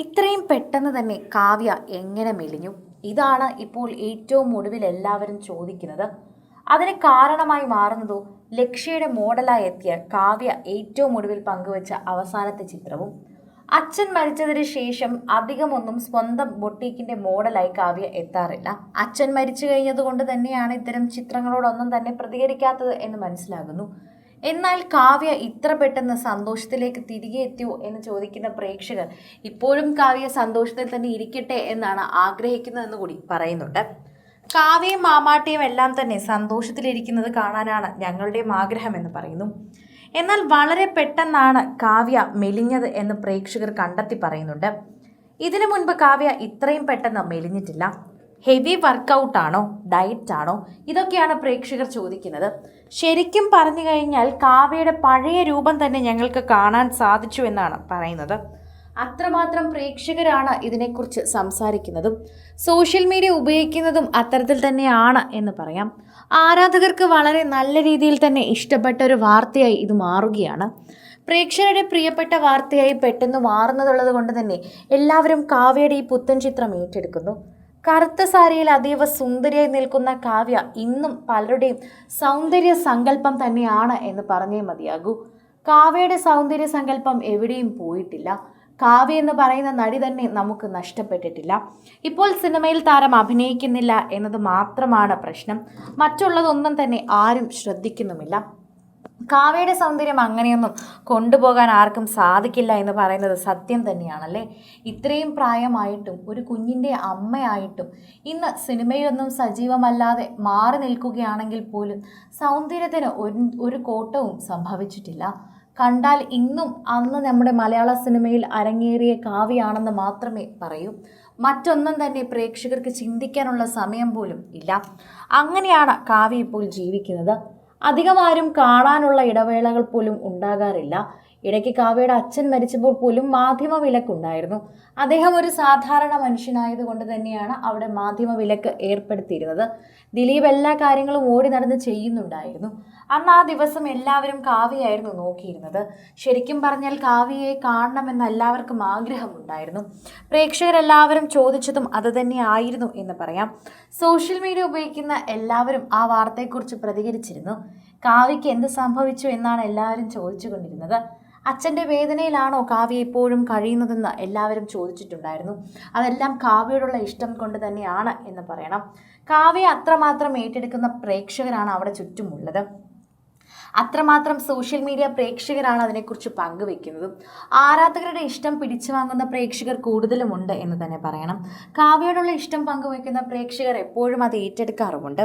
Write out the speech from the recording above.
ഇത്രയും പെട്ടെന്ന് തന്നെ കാവ്യ എങ്ങനെ മെലിഞ്ഞു? ഇതാണ് ഇപ്പോൾ ഏറ്റവും ഒടുവിൽ എല്ലാവരും ചോദിക്കുന്നത്. അതിന് കാരണമായി മാറുന്നതോ ലക്ഷ്യയുടെ മോഡലായി എത്തിയ കാവ്യ ഏറ്റവും ഒടുവിൽ പങ്കുവച്ച അവസാനത്തെ ചിത്രവും. അച്ഛൻ മരിച്ചതിന് ശേഷം അധികമൊന്നും സ്വന്തം ബൊട്ടീക്കിന്റെ മോഡലായി കാവ്യ എത്താറില്ല. അച്ഛൻ മരിച്ചു കഴിഞ്ഞതുകൊണ്ട് തന്നെയാണ് ഇത്തരം ചിത്രങ്ങളോടൊന്നും തന്നെ പ്രതികരിക്കാത്തത് എന്ന് മനസ്സിലാകുന്നു. എന്നാൽ കാവ്യ ഇത്ര പെട്ടെന്ന് സന്തോഷത്തിലേക്ക് തിരികെ എത്തിയോ എന്ന് ചോദിക്കുന്ന പ്രേക്ഷകർ ഇപ്പോഴും കാവ്യ സന്തോഷത്തിൽ തന്നെ ഇരിക്കട്ടെ എന്നാണ് ആഗ്രഹിക്കുന്നതെന്ന് കൂടി പറയുന്നുണ്ട്. കാവ്യയും മാമാട്ടിയും എല്ലാം തന്നെ സന്തോഷത്തിലിരിക്കുന്നത് കാണാനാണ് ഞങ്ങളുടെയും ആഗ്രഹമെന്ന് പറയുന്നു. എന്നാൽ വളരെ പെട്ടെന്നാണ് കാവ്യ മെലിഞ്ഞത് എന്ന് പ്രേക്ഷകർ കണ്ടെത്തി പറയുന്നുണ്ട്. ഇതിനു മുൻപ് കാവ്യ ഇത്രയും പെട്ടെന്ന് മെലിഞ്ഞിട്ടില്ല. ഹെവി വർക്കൗട്ടാണോ ഡയറ്റ് ആണോ? ഇതൊക്കെയാണ് പ്രേക്ഷകർ ചോദിക്കുന്നത്. ശരിക്കും പറഞ്ഞു കഴിഞ്ഞാൽ കാവ്യയുടെ പഴയ രൂപം തന്നെ ഞങ്ങൾക്ക് കാണാൻ സാധിച്ചു എന്നാണ് പറയുന്നത്. അത്രമാത്രം പ്രേക്ഷകരാണ് ഇതിനെക്കുറിച്ച് സംസാരിക്കുന്നതും സോഷ്യൽ മീഡിയ ഉപയോഗിക്കുന്നതും അത്തരത്തിൽ തന്നെയാണ് എന്ന് പറയാം. ആരാധകർക്ക് വളരെ നല്ല രീതിയിൽ തന്നെ ഇഷ്ടപ്പെട്ട ഒരു വാർത്തയായി ഇത് മാറുകയാണ്. പ്രേക്ഷകരുടെ പ്രിയപ്പെട്ട വാർത്തയായി പെട്ടെന്ന് മാറുന്നതുള്ളത് കൊണ്ട് തന്നെ എല്ലാവരും കാവ്യയുടെ ഈ പുത്തൻ ചിത്രം ഏറ്റെടുക്കുന്നു. കറുത്ത സാരിയിൽ അതീവ സുന്ദരിയായി നിൽക്കുന്ന കാവ്യ ഇന്നും പലരുടെയും സൗന്ദര്യ സങ്കല്പം തന്നെയാണ് എന്ന് പറഞ്ഞേ മതിയാകൂ. കാവ്യയുടെ സൗന്ദര്യ സങ്കല്പം എവിടെയും പോയിട്ടില്ല. കാവ്യ എന്ന് പറയുന്ന നടി തന്നെ നമുക്ക് നഷ്ടപ്പെട്ടിട്ടില്ല. ഇപ്പോൾ സിനിമയിൽ താരം അഭിനയിക്കുന്നില്ല എന്നത് മാത്രമാണ് പ്രശ്നം. മറ്റുള്ളതൊന്നും തന്നെ ആരും ശ്രദ്ധിക്കുന്നുമില്ല. കാവ്യയുടെ സൗന്ദര്യം അങ്ങനെയൊന്നും കൊണ്ടുപോകാൻ ആർക്കും സാധിക്കില്ല എന്ന് പറയുന്നത് സത്യം തന്നെയാണല്ലേ? ഇത്രയും പ്രായമായിട്ടും ഒരു കുഞ്ഞിന്റെ അമ്മയായിട്ടും ഇന്ന് സിനിമയിലൊന്നും സജീവമല്ലാതെ മാറി നിൽക്കുകയാണെങ്കിൽ പോലും സൗന്ദര്യത്തിന് ഒരു ഒരു കോട്ടവും സംഭവിച്ചിട്ടില്ല. കണ്ടാൽ ഇന്നും അന്ന് നമ്മുടെ മലയാള സിനിമയിൽ അരങ്ങേറിയ കാവ്യാണെന്ന് മാത്രമേ പറയൂ. മറ്റൊന്നും തന്നെ പ്രേക്ഷകർക്ക് ചിന്തിക്കാനുള്ള സമയം പോലും ഇല്ല. അങ്ങനെയാണ് കാവ്യ ഇപ്പോൾ ജീവിക്കുന്നത്. അധികം ആരും കാണാനുള്ള ഇടവേളകൾ പോലും ഉണ്ടാകാറില്ല. ഇടയ്ക്ക് കാവ്യയുടെ അച്ഛൻ മരിച്ചപ്പോൾ പോലും മാധ്യമ വിലക്കുണ്ടായിരുന്നു. അദ്ദേഹം ഒരു സാധാരണ മനുഷ്യനായതുകൊണ്ട് തന്നെയാണ് അവിടെ മാധ്യമ വിലക്ക് ഏർപ്പെടുത്തിയിരുന്നത്. ദിലീപ് എല്ലാ കാര്യങ്ങളും ഓടി നടന്ന് ചെയ്യുന്നുണ്ടായിരുന്നു. അന്ന് ആ ദിവസം എല്ലാവരും കാവ്യയായിരുന്നു നോക്കിയിരുന്നത്. ശരിക്കും പറഞ്ഞാൽ കാവ്യയെ കാണണമെന്ന് എല്ലാവർക്കും ആഗ്രഹമുണ്ടായിരുന്നു. പ്രേക്ഷകരെല്ലാവരും ചോദിച്ചതും അത് തന്നെയായിരുന്നു എന്ന് പറയാം. സോഷ്യൽ മീഡിയ ഉപയോഗിക്കുന്ന എല്ലാവരും ആ വാർത്തയെക്കുറിച്ച് പ്രതികരിച്ചിരുന്നു. കാവ്യയ്ക്ക് എന്ത് സംഭവിച്ചു എന്നാണ് എല്ലാവരും ചോദിച്ചുകൊണ്ടിരുന്നത്. അച്ഛന്റെ വേദനയിലാണോ കാവ്യ ഇപ്പോഴും കഴിയുന്നതെന്ന് എല്ലാവരും ചോദിച്ചിട്ടുണ്ടായിരുന്നു. അതെല്ലാം കാവ്യയോടുള്ള ഇഷ്ടം കൊണ്ട് തന്നെയാണ് എന്ന് പറയണം. കാവ്യ അത്രമാത്രം ഏറ്റെടുക്കുന്ന പ്രേക്ഷകരാണ് അവിടെ ചുറ്റുമുള്ളത്. അത്രമാത്രം സോഷ്യൽ മീഡിയ പ്രേക്ഷകരാണ് അതിനെക്കുറിച്ച് പങ്കുവെക്കുന്നതും. ആരാധകരുടെ ഇഷ്ടം പിടിച്ചു വാങ്ങുന്ന പ്രേക്ഷകർ കൂടുതലുമുണ്ട് എന്ന് തന്നെ പറയണം. കാവ്യയോടുള്ള ഇഷ്ടം പങ്കുവെക്കുന്ന പ്രേക്ഷകർ എപ്പോഴും അത് ഏറ്റെടുക്കാറുമുണ്ട്.